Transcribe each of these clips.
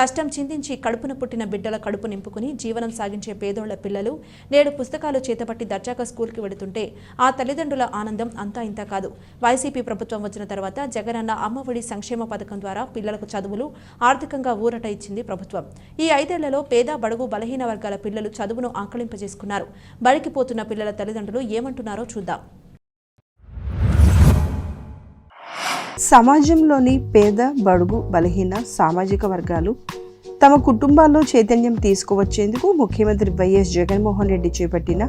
కష్టం చిందించి కడుపున పుట్టిన బిడ్డల కడుపు నింపుకుని జీవనం సాగించే పేదోళ్ళ పిల్లలు నేడు పుస్తకాలు చేతపట్టి దర్జాగా స్కూల్కి వెళుతుంటే ఆ తల్లిదండ్రుల ఆనందం అంతా ఇంత కాదు. వైసీపీ ప్రభుత్వం వచ్చిన తర్వాత జగనన్న అమ్మఒడి సంక్షేమ పథకం ద్వారా పిల్లలకు చదువులు ఆర్థికంగా ఊరట ఇచ్చింది ప్రభుత్వం. ఈ ఐదేళ్ళలో పేద బడుగు బలహీన వర్గాల పిల్లలు చదువును ఆకలింపజేసుకున్నారు బడికి పోతున్న పిల్లల తల్లిదండ్రులు ఏమంటున్నారో చూద్దాం. సమాజంలోని పేద బడుగు బలహీన సామాజిక వర్గాలు తమ కుటుంబాల్లో చైతన్యం తీసుకువచ్చేందుకు ముఖ్యమంత్రి వైఎస్ జగన్మోహన్ రెడ్డి చేపట్టిన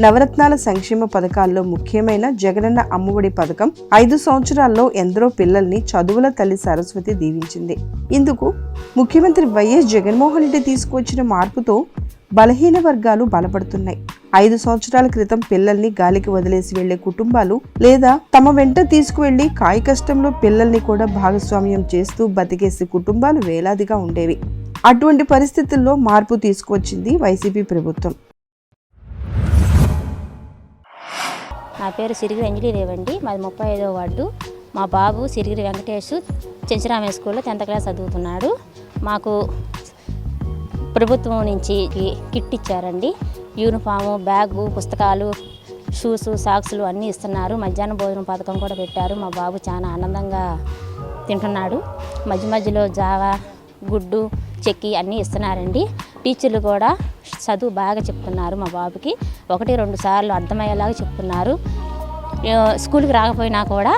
నవరత్నాల సంక్షేమ పథకాల్లో ముఖ్యమైన జగనన్న అమ్మఒడి పథకం ఐదు సంవత్సరాల్లో ఎందరో పిల్లల్ని చదువుల తల్లి సరస్వతి దీవించింది. ఇందుకు ముఖ్యమంత్రి వైఎస్ జగన్మోహన్ రెడ్డి తీసుకువచ్చిన మార్పుతో బలహీన వర్గాలు బలపడుతున్నాయి. ఐదు సంవత్సరాల క్రితం పిల్లల్ని గాలికి వదిలేసి వెళ్ళే కుటుంబాలు లేదా తమ వెంట తీసుకువెళ్ళి కాయ కష్టంలో పిల్లల్ని కూడా భాగస్వామ్యం చేస్తూ బతికేసే కుటుంబాలు వేలాదిగా ఉండేవి. అటువంటి పరిస్థితుల్లో మార్పు తీసుకువచ్చింది వైసీపీ ప్రభుత్వం. నా పేరు సిరిగిరి అంజలిదేవి మాది ముప్పై ఐదో వార్డు. మా బాబు సిరిగిరి వెంకటేష్ చెంచరామే స్కూల్లో టెన్త్ క్లాస్ చదువుతున్నాడు. మాకు ప్రభుత్వం నుంచి కిట్ ఇచ్చారండి. యూనిఫాము బ్యాగు పుస్తకాలు షూస్ సాక్స్లు అన్నీ ఇస్తున్నారు. మధ్యాహ్న భోజనం పథకం కూడా పెట్టారు. మా బాబు చాలా ఆనందంగా తింటున్నాడు. మధ్య మధ్యలో జావా గుడ్డు చెక్కి అన్నీ ఇస్తున్నారండి. టీచర్లు కూడా చదువు బాగా చెప్తున్నారు మా బాబుకి. ఒకటి రెండు సార్లు అర్థమయ్యేలాగా చెప్తున్నారు. స్కూల్కి రాకపోయినా కూడా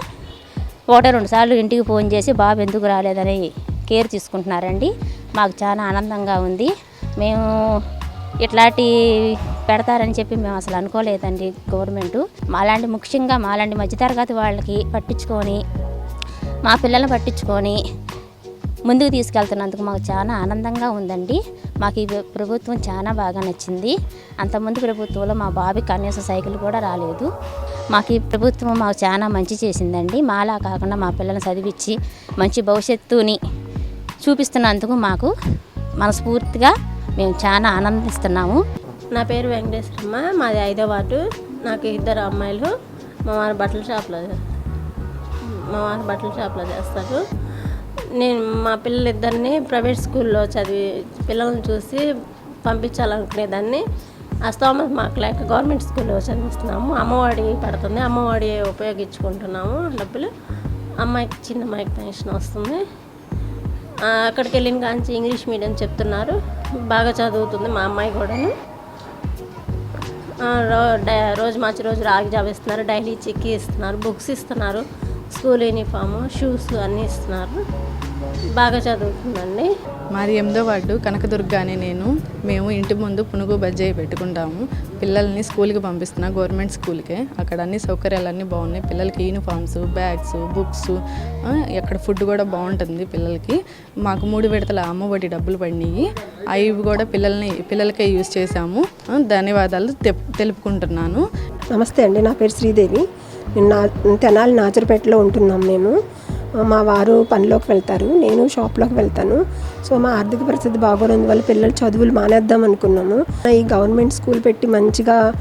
ఒకటి రెండు సార్లు ఇంటికి ఫోన్ చేసి బాబు ఎందుకు రాలేదని కేర్ తీసుకుంటున్నారండి. మాకు చాలా ఆనందంగా ఉంది. మేము ఇట్లాంటి పెడతారని చెప్పి మేము అసలు అనుకోలేదండి గవర్నమెంట్. మాలాంటి ముఖ్యంగా మాలాంటి మధ్యతరగతి వాళ్ళకి పట్టించుకొని మా పిల్లల్ని పట్టించుకొని ముందుకు తీసుకెళ్తున్నందుకు మాకు చాలా ఆనందంగా ఉందండి. మాకు ఈ ప్రభుత్వం చాలా బాగా నచ్చింది. అంతకుముందు ప్రభుత్వంలో మా బాబు కనీసం సైకిల్ కూడా రాలేదు. మాకు ఈ ప్రభుత్వం మాకు చాలా మంచి చేసిందండి. మాలా కాకుండా మా పిల్లల్ని చదివించి మంచి భవిష్యత్తుని చూపిస్తున్నందుకు మాకు మనస్ఫూర్తిగా మేము చాలా ఆనందిస్తున్నాము. నా పేరు వెంకటేశ్వరమ్మ మాది ఐదో వార్డు. నాకు ఇద్దరు అమ్మాయిలు. మా వారి బట్టల షాప్లో మా వారి బట్టల షాప్లో చేస్తారు. నేను మా పిల్లలిద్దరిని ప్రైవేట్ స్కూల్లో చదివి పిల్లల్ని చూసి పంపించాలనుకునేదాన్ని. ఆ స్తోమత మాకు లేక గవర్నమెంట్ స్కూల్లో చదివిస్తున్నాము. అమ్మఒడి పడుతుంది. అమ్మఒడి ఉపయోగించుకుంటున్నాము. డబ్బులు. అమ్మాయికి చిన్న అమ్మాయికి పెన్షన్ వస్తుంది. అక్కడికి వెళ్ళిన కాంచి ఇంగ్లీష్ మీడియం చెప్తున్నారు. బాగా చదువుతుంది మా అమ్మాయి కూడాను. రో రోజు మార్చి రోజు రాగి జాబ్ ఇస్తున్నారు డైలీ చెక్కి ఇస్తున్నారు బుక్స్ ఇస్తున్నారు స్కూల్ యూనిఫాము షూస్ అన్నీ ఇస్తున్నారు. బాగా చదువుతుందండి. మాది ఎనిమిదో వార్డు కనకదుర్గ అని నేను. మేము ఇంటి ముందు పునుగు బజ్జాయి పెట్టుకుంటాము. పిల్లల్ని స్కూల్కి పంపిస్తున్నా గవర్నమెంట్ స్కూల్కే. అక్కడ అన్ని సౌకర్యాలన్నీ బాగున్నాయి. పిల్లలకి యూనిఫామ్స్ బ్యాగ్స్ బుక్స్ అక్కడ ఫుడ్ కూడా బాగుంటుంది పిల్లలకి. మాకు మూడు విడతల అమ్మఒడి డబ్బులు పడినాయి. అవి కూడా పిల్లల్ని పిల్లలకే యూజ్ చేశాము. ధన్యవాదాలు తెప్- తెలుపుకుంటున్నాను. నమస్తే అండి. నా పేరు శ్రీదేవి. నేను నా తెనాలి నాచరపేటలో ఉంటున్నాం మేము. మా వారు పనిలోకి వెళ్తారు. నేను షాప్లోకి వెళ్తాను. సో మా ఆర్థిక పరిస్థితి బాగోనందువల్ల పిల్లలు చదువులు మానేద్దాం అనుకున్నాము. ఈ గవర్నమెంట్ స్కూల్ పెట్టి మంచిగా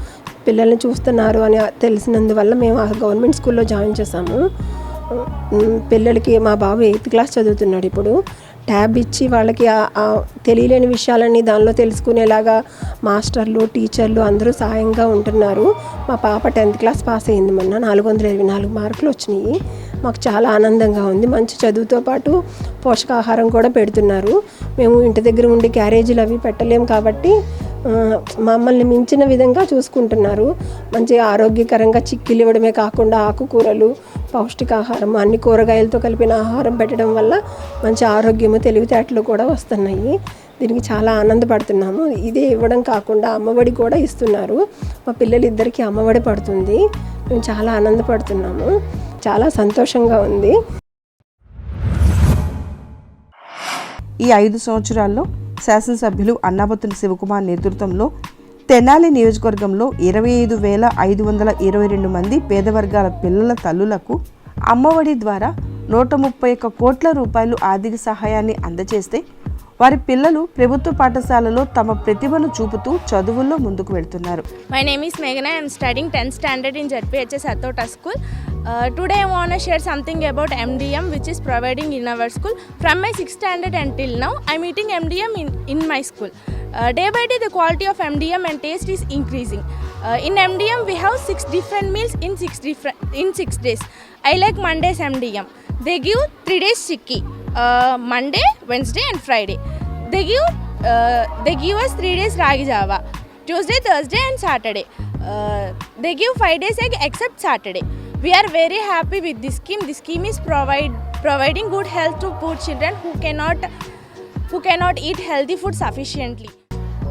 పిల్లల్ని చూస్తున్నారు అని తెలిసినందువల్ల మేము ఆ గవర్నమెంట్ స్కూల్లో జాయిన్ చేసాము పిల్లలకి మా బాబు ఎయిత్ క్లాస్ చదువుతున్నాడు ఇప్పుడు. ట్యాబ్ ఇచ్చి వాళ్ళకి ఆ తెలియలేని విషయాలన్నీ దానిలో తెలుసుకునేలాగా మాస్టర్లు టీచర్లు అందరూ సాయంగా ఉంటున్నారు. మా పాప టెన్త్ క్లాస్ పాస్ అయింది మొన్న. నాలుగు వందల ఇరవై నాలుగు మార్కులు వచ్చినాయి. మాకు చాలా ఆనందంగా ఉంది. మంచి చదువుతో పాటు పోషకాహారం కూడా పెడుతున్నారు. మేము ఇంటి దగ్గర ఉండి క్యారేజీలు అవి పెట్టలేము కాబట్టి మమ్మల్ని మించిన విధంగా చూసుకుంటున్నారు. మంచి ఆరోగ్యకరంగా చిక్కిలు ఇవ్వడమే కాకుండా ఆకుకూరలు పౌష్టికాహారం అన్ని కూరగాయలతో కలిపిన ఆహారం పెట్టడం వల్ల మంచి ఆరోగ్యము తెలివితేటలు కూడా వస్తున్నాయి. దీనికి చాలా ఆనందపడుతున్నాము. ఇదే ఇవ్వడం కాకుండా అమ్మఒడి కూడా ఇస్తున్నారు. మా పిల్లలిద్దరికీ అమ్మఒడి పడుతుంది. మేము చాలా ఆనందపడుతున్నాము. చాలా సంతోషంగా ఉంది ఈ ఐదు సంవత్సరాల్లో శాసనసభ్యులు అన్నాబత్తుల శివకుమార్ నేతృత్వంలో తెనాలి నియోజకవర్గంలో ఇరవై ఐదు వేల ఐదు వందల ఇరవై రెండు మంది పేదవర్గాల పిల్లల తల్లులకు అమ్మఒడి ద్వారా నూట ముప్పై ఒక్క కోట్ల రూపాయలు ఆర్థిక సహాయాన్ని అందజేస్తే వారి పిల్లలు ప్రభుత్వ పాఠశాలలో తమ ప్రతిభను చూపుతూ చదువుల్లో ముందుకు వెళ్తున్నారు name is Meghana. I am studying 10th standard in ZPHS Athota School. Uh, today I want to share something about MDM which is providing in our school. From my 6th standard until now, I'm eating MDM in, in my school. Uh, day by day the quality of MDM and taste is increasing. Uh, in MDM we have six different meals in six different in six days. I like Monday's MDM. They give three days chicky. Uh, Monday, Wednesday and Friday. They give uh, they give us three days ragi java. Tuesday, Thursday and Saturday. Uh, they give five days egg except Saturday. We are very happy with this scheme. This scheme is provide providing good health to poor children who cannot who cannot eat healthy food sufficiently.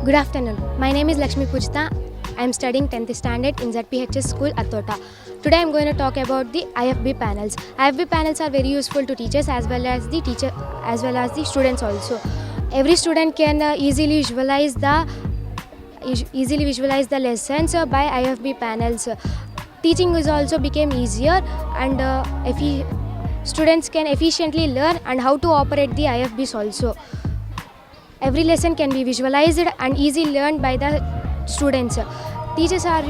Good afternoon. My name is Lakshmi Pujita. I am studying 10th standard in ZPHS school Atota. Today I am going to talk about the IFB panels. IFB panels are very useful to teachers as well as the teacher as well as the students also. Every student can uh, easily visualize the easily visualize the lessons uh, by IFB panels. Teaching is also became easier and uh, he, students can efficiently learn and how to operate the IFBs also. Every lesson can be visualized and easy learned by the students. Teachers are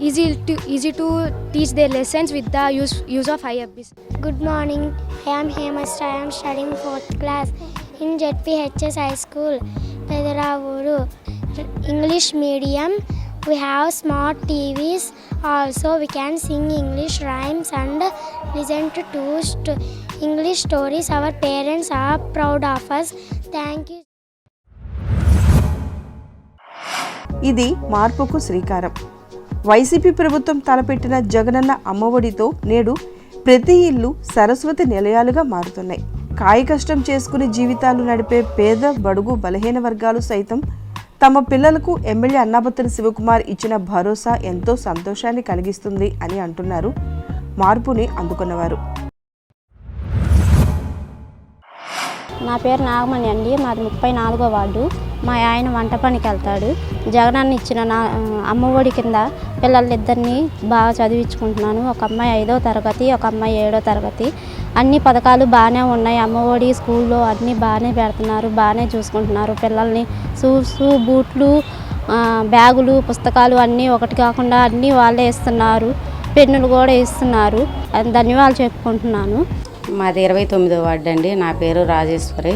easy to easy to teach their lessons with the use use of IFBs. Good morning. I am Hemastha. I am studying fourth class in JPHS High School, Pedaravuru. English medium. We have smart TVs also we can sing English rhymes and listen to English stories our parents are proud of us thank you ఇది మార్పుకు శ్రీకారం. YCP ప్రభుత్వం తలపెట్టిన జగనన్న అమ్మఒడితో నేడు ప్రతి ఇల్లు సరస్వతి నిలయాలుగా మారుతున్నాయి. కాయకష్టం చేసుకుని జీవితాలు నడిపే పేద బడుగు బలహీన వర్గాలు సైతం తమ పిల్లలకు ఎమ్మెల్యే అన్నాపత్రి శివకుమార్ ఇచ్చిన భరోసా ఎంతో సంతోషాన్ని కలిగిస్తుంది అని అంటున్నారు. మార్పుని అందుకున్నవారు. నా పేరు నాగమణి అండి. మాది ముప్పై నాలుగో వార్డు. మా ఆయన వంట పనికి వెళ్తాడు. జగనన్న ఇచ్చిన నా అమ్మఒడి కింద పిల్లలిద్దరిని బాగా చదివించుకుంటున్నాను. ఒక అమ్మాయి ఐదో తరగతి ఒక అమ్మాయి ఏడో తరగతి. అన్ని పథకాలు బాగానే ఉన్నాయి. అమ్మఒడి స్కూల్లో అన్నీ బాగానే పెడుతున్నారు బాగానే చూసుకుంటున్నారు. పిల్లల్ని షూస్ బూట్లు బ్యాగులు పుస్తకాలు అన్నీ ఒకటి కాకుండా అన్నీ వాళ్ళే ఇస్తున్నారు. పెన్నులు కూడా ఇస్తున్నారు. ధన్యవాదాలు చెప్పుకుంటున్నాను. మాది ఇరవై తొమ్మిదో వార్డు అండి. నా పేరు రాజేశ్వరి.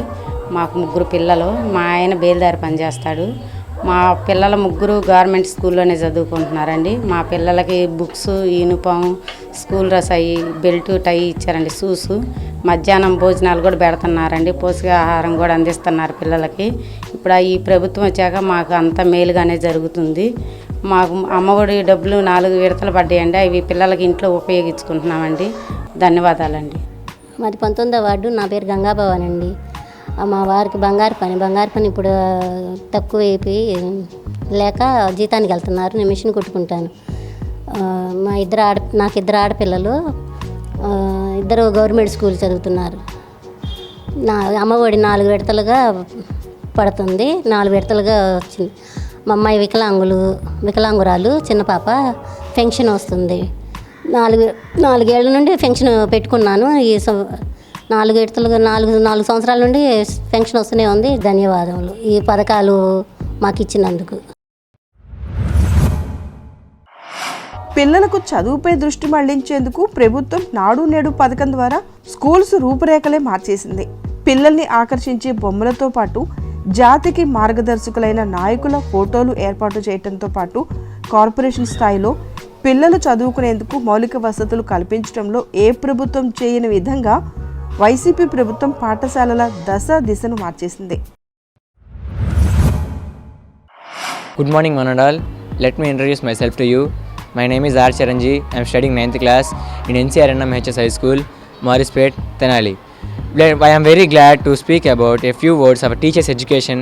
మాకు ముగ్గురు పిల్లలు. మా ఆయన బేల్దారి పనిచేస్తాడు మా పిల్లల ముగ్గురు గవర్నమెంట్ స్కూల్లోనే చదువుకుంటున్నారండి. మా పిల్లలకి బుక్స్ యూనిఫామ్ స్కూల్ డ్రెస్ అయ్యి బెల్ట్ టై ఇచ్చారండి షూస్. మధ్యాహ్నం భోజనాలు కూడా పెడుతున్నారండి. పోషకాహారం కూడా అందిస్తున్నారు పిల్లలకి. ఇప్పుడు ఈ ప్రభుత్వం వచ్చాక మాకు అంత మేలుగానే జరుగుతుంది. మాకు అమ్మఒడి డబ్బులు నాలుగు విడతలు పడ్డాయండి. అవి పిల్లలకి ఇంట్లో ఉపయోగించుకుంటున్నామండి. ధన్యవాదాలండి. మాది పంతొమ్మిదో వార్డు. నా పేరు గంగాభవన్ అండి మా వారికి బంగారు పని బంగారు పని ఇప్పుడు తక్కువ అయిపోయి లేక జీతానికి వెళ్తున్నారు నేను మిషన్ కుట్టుకుంటాను. మా ఇద్దరు ఆడ నాకు ఇద్దరు ఆడపిల్లలు ఇద్దరు గవర్నమెంట్ స్కూల్ చదువుతున్నారు. నా అమ్మఒడి నాలుగు విడతలుగా పడుతుంది నాలుగు విడతలుగా వచ్చింది. మా అమ్మాయి వికలాంగులు వికలాంగురాలు చిన్న పాప పెన్షన్ వస్తుంది. నాలుగు నాలుగేళ్ళ నుండి పెన్షన్ పెట్టుకున్నాను ఈ నాలుగు విడతలుగా నాలుగు నాలుగు సంవత్సరాల నుండి పెన్షన్ వస్తూనే ఉంది. ధన్యవాదములు. ఈ పథకాలు మాకు ఇచ్చినందుకు. పిల్లలకు చదువుపై దృష్టి మళ్ళించేందుకు ప్రభుత్వం నాడు నేడు పథకం ద్వారా స్కూల్స్ రూపురేఖలే మార్చేసింది. పిల్లల్ని ఆకర్షించే బొమ్మలతో పాటు జాతికి మార్గదర్శకులైన నాయకుల ఫోటోలు ఏర్పాటు చేయడంతో పాటు కార్పొరేషన్ స్థాయిలో పిల్లలు చదువుకునేందుకు మౌలిక వసతులు కల్పించడంలో ఏ ప్రభుత్వం చేయని విధంగా వైసీపీ ప్రభుత్వం పాఠశాలల దశ దిశను మార్చేసింది Good morning, Manadal. Let me introduce myself to you. My name is R. Charanji. I am studying 9th class in NCRNM HS High School, Morrispet, Tenali. I am very glad to speak about a few words of teachers' education.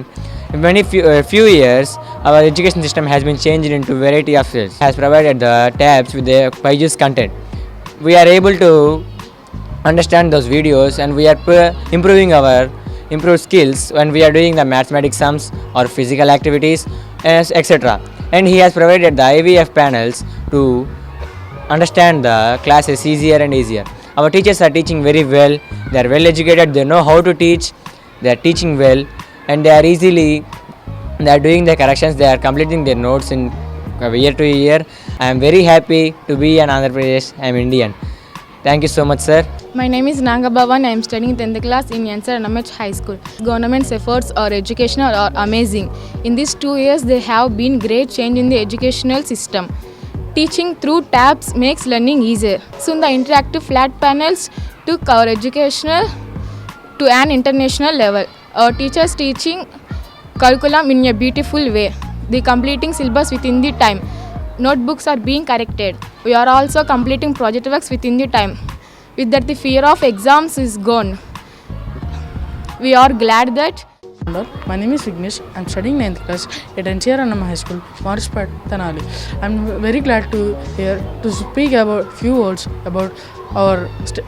In many few, uh, few years, our education system has been changed into variety of fields. Has provided the tabs with the pages content. We are able to understand those videos and we are improving our improved skills when we are doing the mathematics sums or physical activities etc and he has provided the ivf panels to understand the classes easier and easier. Our teachers are teaching very well. They are well educated. They know how to teach. They are teaching well. And they are easily they are doing the corrections. They are completing their notes in year to year. I am very happy to be an andhra pradesh. I am indian. Thank you so much, sir. My name is Nanga Bhavan. I am studying 10th class in Yansar NMH High School. Government's efforts or educational are amazing. In these two years, there have been great change in the educational system. Teaching through tabs makes learning easier. Soon the interactive flat panels took our educational to an international level. Our teachers teaching curriculum in a beautiful way. The completing syllabus within the time. Notebooks are being corrected. We are also completing project works within the time. With that, the fear of exams is gone. We are glad that Hello, My name is Vignesh. I'm studying 9th class at NCR Annam High School, Morrispat, Tanali. I'm very glad to hear to speak about few words about our st-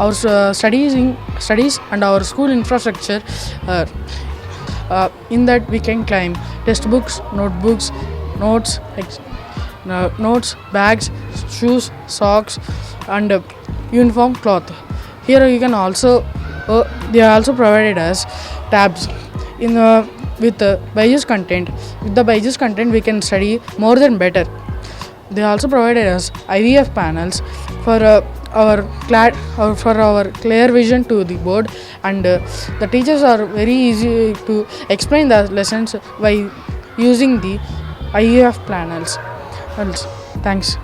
our uh, studies in studies and our school infrastructure. Uh, uh, in that we can climb textbooks, notebooks, notes, uh, notes, bags, shoes, socks, and uh, uniform cloth. Here you can also uh, they also provided us tabs in uh, with uh, Byju's content. With the Byju's content, we can study more than better. They also provided us IVF panels for uh, our cla- or for our clear vision to the board, and uh, the teachers are very easy to explain the lessons by using the IVF panels. Thanks.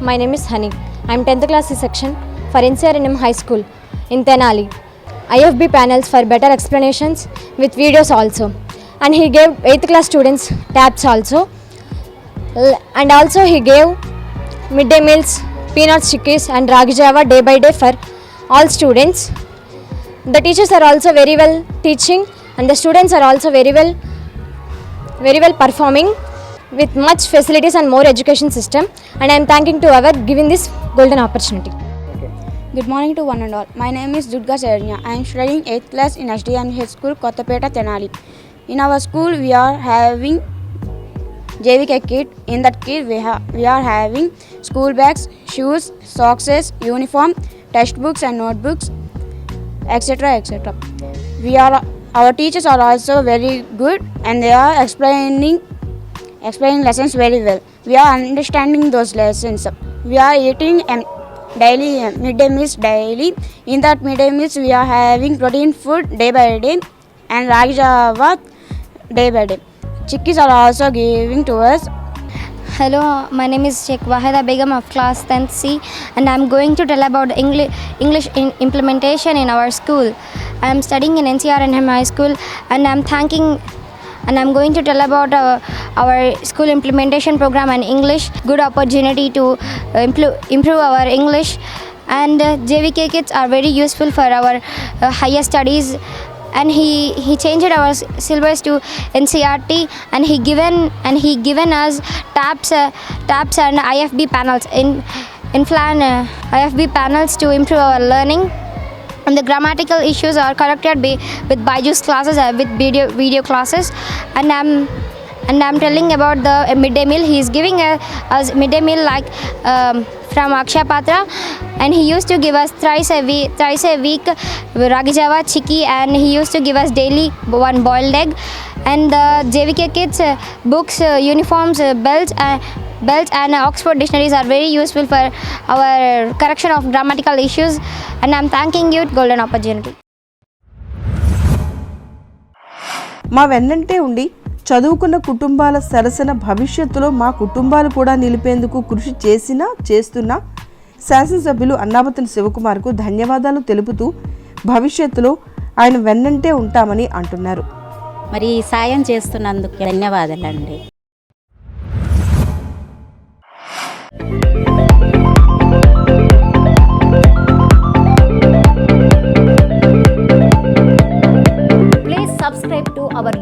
My name is Hani. I'm 10th class C section for NCRNM High School in Tenali. IFB panels for better explanations with videos also. And he gave 8th class students tabs also. And also he gave midday meals, peanut chickies and ragi java day by day for all students. The teachers are also very well teaching and the students are also very well very well performing with much facilities and more education system and I am thanking to our giving this golden opportunity. Good morning to one and all. My name is Durga Saranya. I am studying 8th class in SDNH School, Kottapeta, Tenali. In our school, we are having JVK kit. In that kit, we, ha- we are having school bags, shoes, socks, uniform, textbooks and notebooks, etc. etc. We are our teachers are also very good and they are explaining explaining lessons very well. We are understanding those lessons. We are eating um, daily midday meals daily. In that midday meals, we are having protein food day by day and ragi java day by day. Chickies are also giving to us. Hello, my name is Sheikh Wahida Begum of class 10th C and I'm going to tell about English, English in implementation in our school. I am studying in NCR and High School and I'm thanking and I'm going to tell about uh, our school implementation program and English. Good opportunity to uh, improve our English. And uh, JVK kits are very useful for our uh, higher studies. And he he changed our syllabus to NCRT and he given and he given us tabs uh, tabs and IFB panels in in plan uh, IFB panels to improve our learning. And the grammatical issues are corrected by, with Byju's classes uh, with video video classes. And I'm and I'm telling about the uh, midday meal he is giving uh, us midday meal like um, from Akshay Patra and he used to give us thrice a week thrice a week ragi java chikki and he used to give us daily one boiled egg and the JVK kids uh, books uh, uniforms uh, belts uh, belts and Oxford dictionaries are very useful for our correction of grammatical issues and I'm thanking you golden opportunity మా వెన్నంటే ఉండి చదువుకున్న కుటుంబాల సరసన భవిష్యత్తులో మా కుటుంబాలు కూడా నిలిపేందుకు కృషి చేసినా చేస్తున్నా శాసనసభ్యులు అన్నాబతిని శివకుమార్కు ధన్యవాదాలు తెలుపుతూ భవిష్యత్తులో ఆయన వెన్నంటే ఉంటామని అంటున్నారు. మరి ఈ సాయం చేస్తున్నందుకు ధన్యవాదాలండి. Please subscribe to our